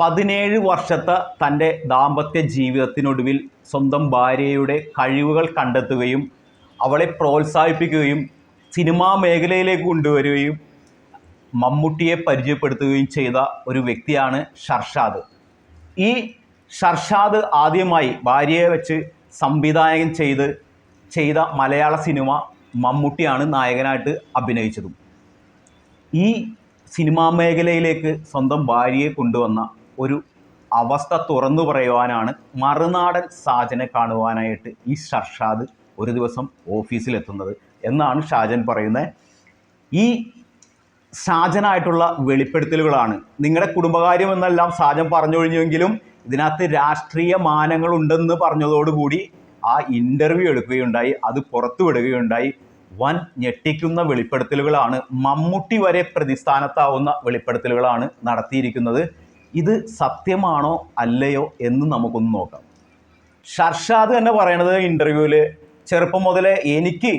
പതിനേഴ് വർഷത്തെ തന്റെ ദാമ്പത്യ ജീവിതത്തിനൊടുവിൽ സ്വന്തം ഭാര്യയുടെ കഴിവുകൾ കണ്ടെത്തുകയും അവളെ പ്രോത്സാഹിപ്പിക്കുകയും സിനിമാ മേഖലയിലേക്ക് കൊണ്ടുവരികയും മമ്മൂട്ടിയെ പരിചയപ്പെടുത്തുകയും ചെയ്ത ഒരു വ്യക്തിയാണ് ഷർഷാദ്. ഈ ഷർഷാദ് ആദ്യമായി ഭാര്യയെ വെച്ച് സംവിധായകൻ ചെയ്ത് ചെയ്ത മലയാള സിനിമ മമ്മൂട്ടിയാണ് നായകനായിട്ട് അഭിനയിച്ചതും. ഈ സിനിമാ മേഖലയിലേക്ക് സ്വന്തം ഭാര്യയെ കൊണ്ടുവന്ന ഒരു അവസ്ഥ തുറന്നു പറയുവാനാണ് മറുനാടൻ സാജനെ കാണുവാനായിട്ട് ഈ ഷർഷാദ് ഒരു ദിവസം ഓഫീസിലെത്തുന്നത്. എന്നാണ് ഷാജൻ പറയുന്നത്. ഈ ഷാജനായിട്ടുള്ള വെളിപ്പെടുത്തലുകളാണ്. നിങ്ങളുടെ കുടുംബകാര്യം എന്നെല്ലാം ഷാജൻ പറഞ്ഞു കഴിഞ്ഞുവെങ്കിലും ഇതിനകത്ത് രാഷ്ട്രീയ മാനങ്ങളുണ്ടെന്ന് പറഞ്ഞതോടുകൂടി ആ ഇന്റർവ്യൂ എടുക്കുകയുണ്ടായി. അത് പുറത്തുവിടുകയുണ്ടായി വൻ ഞെട്ടിക്കുന്ന വെളിപ്പെടുത്തലുകളാണ്. മമ്മൂട്ടി വരെ പ്രതിസ്ഥാനത്താവുന്ന വെളിപ്പെടുത്തലുകളാണ് നടത്തിയിരിക്കുന്നത്. ഇത് സത്യമാണോ അല്ലയോ എന്ന് നമുക്കൊന്ന് നോക്കാം. ഷർഷാദ് തന്നെ പറയണത് ഇന്റർവ്യൂവിൽ ചെറുപ്പം മുതലേ എനിക്ക്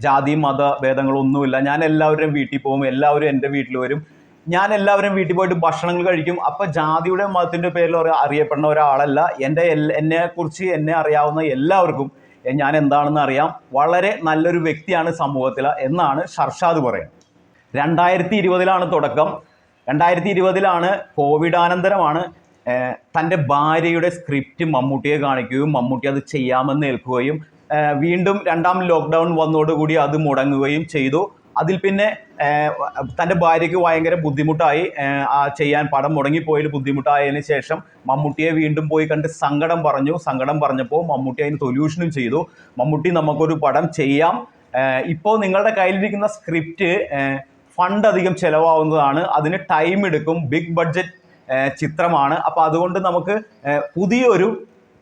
ജാതി മത ഭേദങ്ങളൊന്നുമില്ല. ഞാൻ എല്ലാവരും വീട്ടിൽ പോകും എല്ലാവരും എന്റെ വീട്ടിൽ വരും. ഞാൻ എല്ലാവരും വീട്ടിൽ പോയിട്ട് ഭക്ഷണങ്ങൾ കഴിക്കും. അപ്പോൾ ജാതിയുടെ മതത്തിന്റെ പേരിൽ അറിയപ്പെടുന്ന ഒരാളല്ല. എന്റെ എന്നെക്കുറിച്ച് എന്നെ അറിയാവുന്ന എല്ലാവർക്കും ഞാൻ എന്താണെന്ന് അറിയാം. വളരെ നല്ലൊരു വ്യക്തിയാണ് സമൂഹത്തിൽ എന്നാണ് ഷർഷാദ് പറയുന്നത്. രണ്ടായിരത്തി ഇരുപതിലാണ് തുടക്കം. രണ്ടായിരത്തി ഇരുപതിലാണ് കോവിഡാനന്തരമാണ് തന്റെ ഭാര്യയുടെ സ്ക്രിപ്റ്റ് മമ്മൂട്ടിയെ കാണിക്കുകയും മമ്മൂട്ടി അത് ചെയ്യാമെന്ന് ഏൽക്കുകയും വീണ്ടും രണ്ടാം ലോക്ക്ഡൗൺ വന്നതോടുകൂടി അത് മുടങ്ങുകയും ചെയ്തു. അതിൽ പിന്നെ തന്റെ ഭാര്യയ്ക്ക് ഭയങ്കര ബുദ്ധിമുട്ടായി ചെയ്യാൻ പടം മുടങ്ങിപ്പോയതിൽ ബുദ്ധിമുട്ടായതിനു ശേഷം മമ്മൂട്ടിയെ വീണ്ടും പോയി കണ്ട് സങ്കടം പറഞ്ഞു. സങ്കടം പറഞ്ഞപ്പോൾ മമ്മൂട്ടി അതിന് സൊല്യൂഷനും ചെയ്തു. മമ്മൂട്ടി നമുക്കൊരു പടം ചെയ്യാം. ഇപ്പോൾ നിങ്ങളുടെ കയ്യിലിരിക്കുന്ന സ്ക്രിപ്റ്റ് ഫണ്ട് അധികം ചിലവാകുന്നതാണ്. അതിന് ടൈം എടുക്കും. ബിഗ് ബഡ്ജറ്റ് ചിത്രമാണ്. അപ്പോൾ അതുകൊണ്ട് നമുക്ക് പുതിയൊരു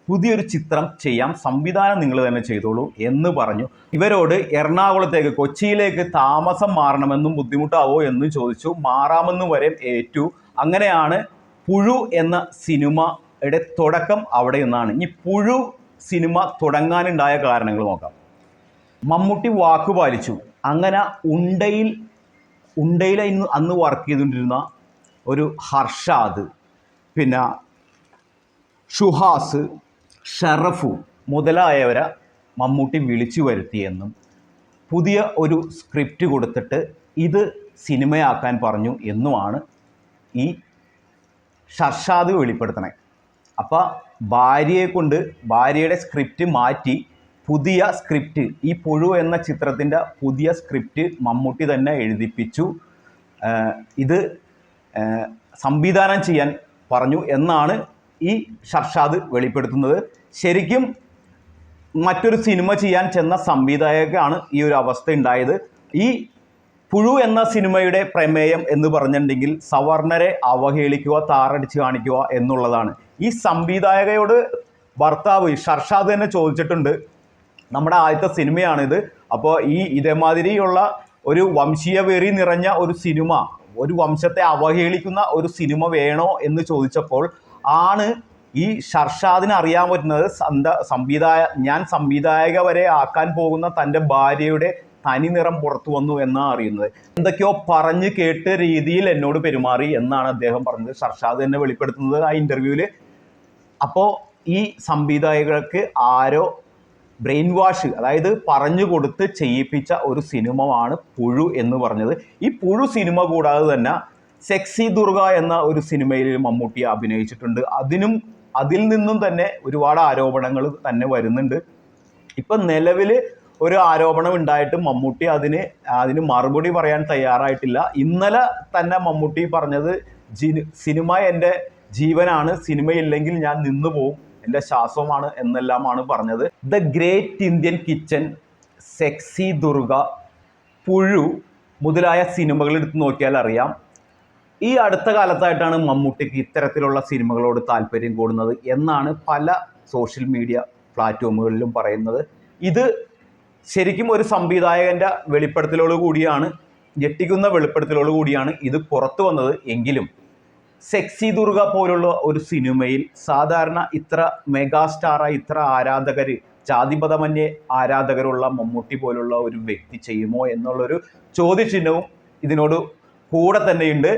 പുതിയൊരു ചിത്രം ചെയ്യാം. സംവിധാനം നിങ്ങൾ തന്നെ ചെയ്തോളൂ എന്ന് പറഞ്ഞു. ഇവരോട് എറണാകുളത്തേക്ക് കൊച്ചിയിലേക്ക് താമസം മാറണമെന്നും ബുദ്ധിമുട്ടാവോ എന്നും ചോദിച്ചു. മാറാമെന്നും വരെ ഏറ്റു. അങ്ങനെയാണ് പുഴു എന്ന സിനിമയുടെ തുടക്കം അവിടെ നിന്നാണ്. ഇനി പുഴു സിനിമ തുടങ്ങാനുണ്ടായ കാരണങ്ങൾ നോക്കാം. മമ്മൂട്ടി വാക്ക് പാലിച്ചു. അങ്ങനെ ഉണ്ടയിൽ ഉണ്ടയിൽ ഇന്ന് അന്ന് വർക്ക് ചെയ്തുകൊണ്ടിരുന്ന ഒരു ഹർഷാദ് പിന്നെ ഷുഹാസ് ഷറഫു മുതലായവരെ മമ്മൂട്ടി വിളിച്ചു വരുത്തിയെന്നും പുതിയ ഒരു സ്ക്രിപ്റ്റ് കൊടുത്തിട്ട് ഇത് സിനിമയാക്കാൻ പറഞ്ഞു എന്നുമാണ് ഈ ഷർഷാദ് വെളിപ്പെടുത്തണേ. അപ്പോൾ ഭാര്യയെ കൊണ്ട് ഭാര്യയുടെ സ്ക്രിപ്റ്റ് മാറ്റി പുതിയ സ്ക്രിപ്റ്റ് ഈ പുഴു എന്ന ചിത്രത്തിന്റെ പുതിയ സ്ക്രിപ്റ്റ് മമ്മൂട്ടി തന്നെ എഴുതിപ്പിച്ചു. ഇത് സംവിധാനം ചെയ്യാൻ പറഞ്ഞു എന്നാണ് ഈ ഷർഷാദ് വെളിപ്പെടുത്തുന്നത്. ശരിക്കും മറ്റൊരു സിനിമ ചെയ്യാൻ ചെന്ന സംവിധായകനാണ് ഈ ഒരു അവസ്ഥ ഉണ്ടായത്. ഈ പുഴു എന്ന സിനിമയുടെ പ്രമേയം എന്ന് പറഞ്ഞിട്ടുണ്ടെങ്കിൽ സവർണരെ അവഹേളിക്കുക താറടിച്ച് കാണിക്കുക എന്നുള്ളതാണ്. ഈ സംവിധായകയോട് ഭർത്താവ് ഷർഷാദ് തന്നെ ചോദിച്ചിട്ടുണ്ട് നമ്മുടെ ആദ്യത്തെ സിനിമയാണിത്. അപ്പോൾ ഈ ഇതേമാതിരിയുള്ള ഒരു വംശീയ വെറി നിറഞ്ഞ ഒരു സിനിമ ഒരു വംശത്തെ അവഹേളിക്കുന്ന ഒരു സിനിമ വേണോ എന്ന് ചോദിച്ചപ്പോൾ ആണ് ഈ ഷർഷാദിന് അറിയാൻ പറ്റുന്നത് സന്ത സംവിധായ ഞാൻ സംവിധായക വരെ ആക്കാൻ പോകുന്ന തന്റെ ഭാര്യയുടെ തനി നിറം പുറത്തു വന്നു എന്നാണ് അറിയുന്നത്. എന്തൊക്കെയോ പറഞ്ഞ് കേട്ട് രീതിയിൽ എന്നോട് പെരുമാറി എന്നാണ് അദ്ദേഹം പറഞ്ഞത്. ഷർഷാദ് എന്നെ വെളിപ്പെടുത്തുന്നത് ആ ഇന്റർവ്യൂവിൽ അപ്പോൾ ഈ സംവിധായകർക്ക് ആരോ ബ്രെയിൻ വാഷ് അതായത് പറഞ്ഞു കൊടുത്ത് ചെയ്യിപ്പിച്ച ഒരു സിനിമയാണ് പുഴു എന്ന് പറഞ്ഞത്. ഈ പുഴു സിനിമ കൂടാതെ തന്നെ സെക്സി ദുർഗ എന്ന ഒരു സിനിമയിൽ മമ്മൂട്ടി അഭിനയിച്ചിട്ടുണ്ട്. അതിനും അതിൽ നിന്നും തന്നെ ഒരുപാട് ആരോപണങ്ങൾ തന്നെ വരുന്നുണ്ട്. ഇപ്പം നിലവിൽ ഒരു ആരോപണം ഉണ്ടായിട്ട് മമ്മൂട്ടി അതിന് അതിന് മറുപടി പറയാൻ തയ്യാറായിട്ടില്ല. ഇന്നലെ തന്നെ മമ്മൂട്ടി പറഞ്ഞത് സിനിമ എന്റെ ജീവനാണ് സിനിമയില്ലെങ്കിൽ ഞാൻ നിന്നു പോവും. എന്റെ ശ്വാസമാണ് എന്നെല്ലാമാണ് പറഞ്ഞത്. The great Indian kitchen sexy Durga Puzhu മുതലായ സിനിമകൾ എടുത്ത് നോക്കിയാൽ അറിയാം. ഈ അടുത്ത കാലത്തായിട്ടാണ് മമ്മൂട്ടിക്ക് ഇത്തരത്തിലുള്ള സിനിമകളോട് താല്പര്യം കൂടുന്നത് എന്നാണ് പല സോഷ്യൽ മീഡിയ പ്ലാറ്റ്ഫോമുകളിലും പറയുന്നത്. ഇത് ശരിക്കും ഒരു സംവിധായകന്റെ വെളിപ്പെടുത്തലോട് കൂടിയാണ് ഞെട്ടിക്കുന്ന വെളിപ്പെടുത്തലോട് കൂടിയാണ് ഇത് പുറത്തു വന്നത്. എങ്കിലും സെക്സി ദുർഗ പോലുള്ള ഒരു സിനിമയിൽ സാധാരണ ഇത്ര മെഗാസ്റ്റാറായി ഇത്ര ആരാധകർ ജാതിപഥമന്യേ ആരാധകരുള്ള മമ്മൂട്ടി പോലുള്ള ഒരു വ്യക്തി ചെയ്യുമോ എന്നുള്ളൊരു ചോദ്യചിഹ്നവും ഇതിനോട് കൂടെ തന്നെയുണ്ട്.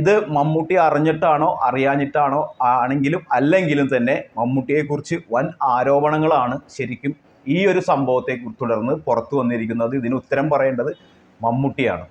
ഇത് മമ്മൂട്ടി അറിഞ്ഞിട്ടാണോ അറിയാഞ്ഞിട്ടാണോ ആണെങ്കിലും അല്ലെങ്കിലും തന്നെ മമ്മൂട്ടിയെക്കുറിച്ച് വൻ ആരോപണങ്ങളാണ് ശരിക്കും ഈ ഒരു സംഭവത്തെ തുടർന്ന് പുറത്തു വന്നിരിക്കുന്നത്. ഇതിന് ഉത്തരം പറയേണ്ടത് മമ്മൂട്ടിയാണ്.